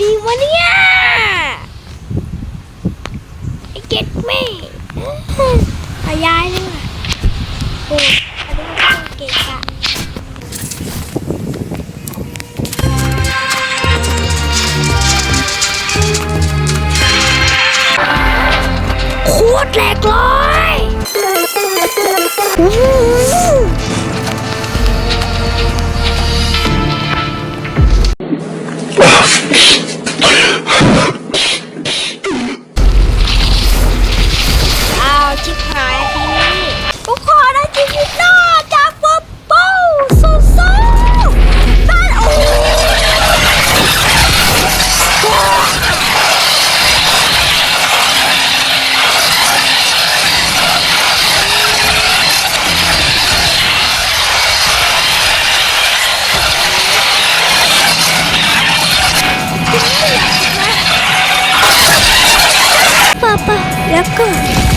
ดีวะเนี่ย ไอเก็ตแม่ขยายเลยโอ้อันนี้เกตอะโคตรแหลกเลย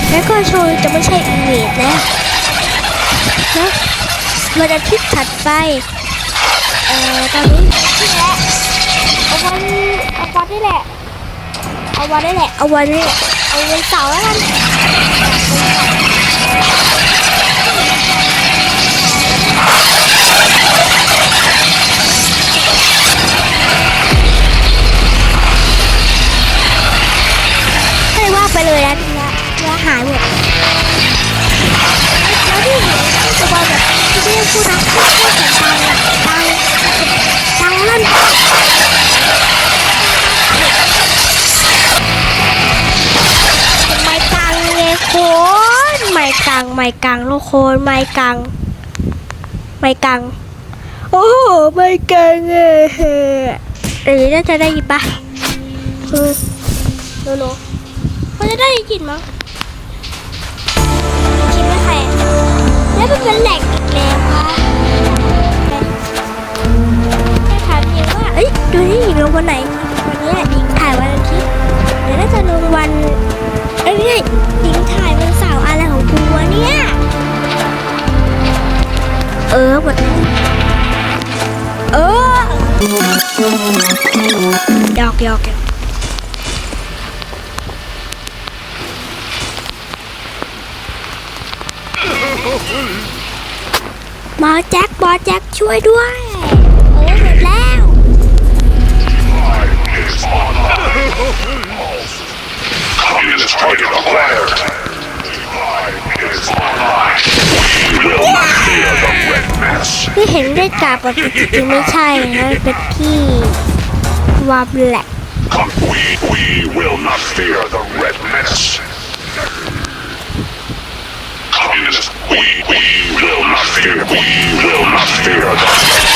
แล้วก็โชว์จะไม่ใช่อีเมดแล้วนะวันอาทิตย์ถัดไป เอ่อตอนนี้ที่แหละเอาวันเอาวันนี่แหละ เอาวันนี่แหละ เอาวันนี่เอาวันเสาร์แล้วกัน ไม่กังไม่กังลูกคนไม่กังไม่กังโอ้โหไม่กังเออหรือน่าจะได้ยินปะคือโลโลมันจะได้ยินมั้งคิดว่าใครแล้วมันเป็นแหลกอีกแล้ววะถามจริงว่าเอ้ยดูนี่หญิงลงวันไหน วันนี้ยิงถ่ายวันอาทิตย์เดี๋ยวน่าจะลงวันเอ้ย ยอกหยอกหยอกหมอแจ็คบอสแจ็คช่วยด้วยเออหมดแล้ว Communist target acquired. Is online. We will not fear the red mass. ที่เห็นด้วยตาปกติจริงๆไม่ใช่นะมันเป็นที่ Rob Black. We, we will not fear the Red Menace. Communist, we, we will not fear, we will not fear the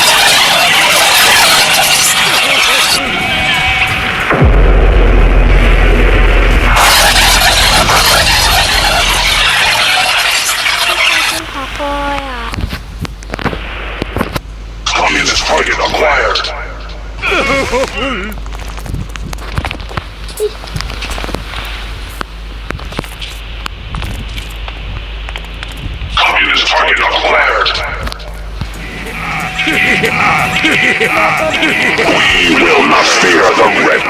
Communist target acquired. we will not fear the red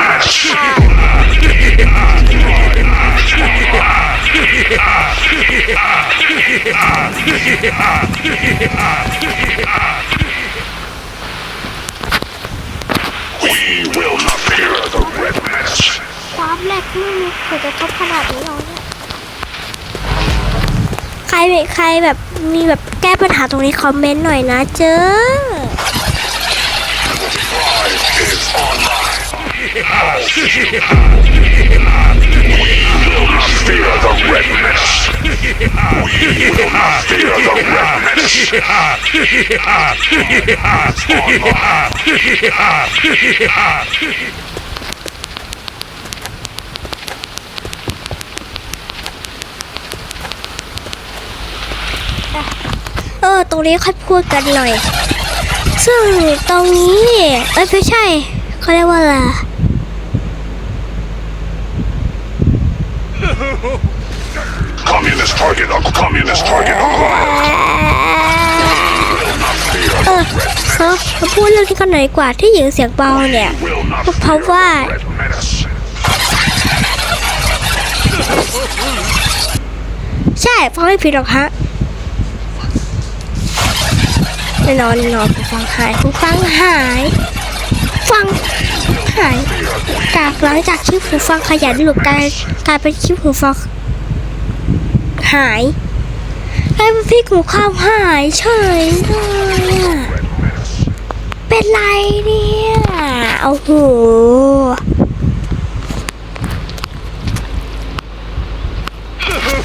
แหลกไม่มีผลกระทบขนาดนี้หรอเนี่ยใครใครแบบมีแบบแก้ปัญหาตรงนี้คอมเมนต์หน่อยนะเจอ Drive is ออตรงนี้ค่อยพูดกันหน่อย ซึ่งตรงนี้ เอ้ยไม่ใช่เขาเรียกว่าอะไร Communist target. Communist target acquired. Will not fear เอ the อ red เขามาพูดเรื่องนี้กันหน่อยดีกว่าที่หญิงเสียงเบาเนี่ย will not เพราะว่า red menace. ฟังไม่ผิดหรอกฮะ แน่นอนแน่นอนหูฟังหายหูฟังหาย ฟังหาย จากหลังจากที่หูฟังขยันหลุดกลายกลายเป็นคลิปหูฟังหายกลายเป็นพี่หูข้าวหายเฉยเลยอะเป็นไรเนี่ยโอ้โห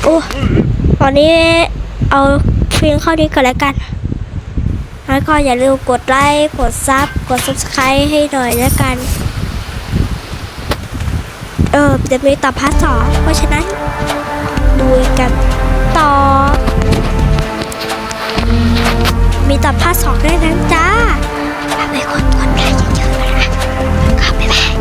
โอ้ตอนนี้เอาเพลงเข้านี้ก่อนแล้วกัน แล้วก็อย่าลืมกดไลค์ กดซับ กด subscribe ให้หน่อยแล้วกัน เออจะมีต่อพาร์ทสองเพราะฉะนั้นดูกันต่อ มีต่อพาร์ทสองด้วยนะจ้าไปกดกดไลค์เยอะๆนะขอบ๊ายบาย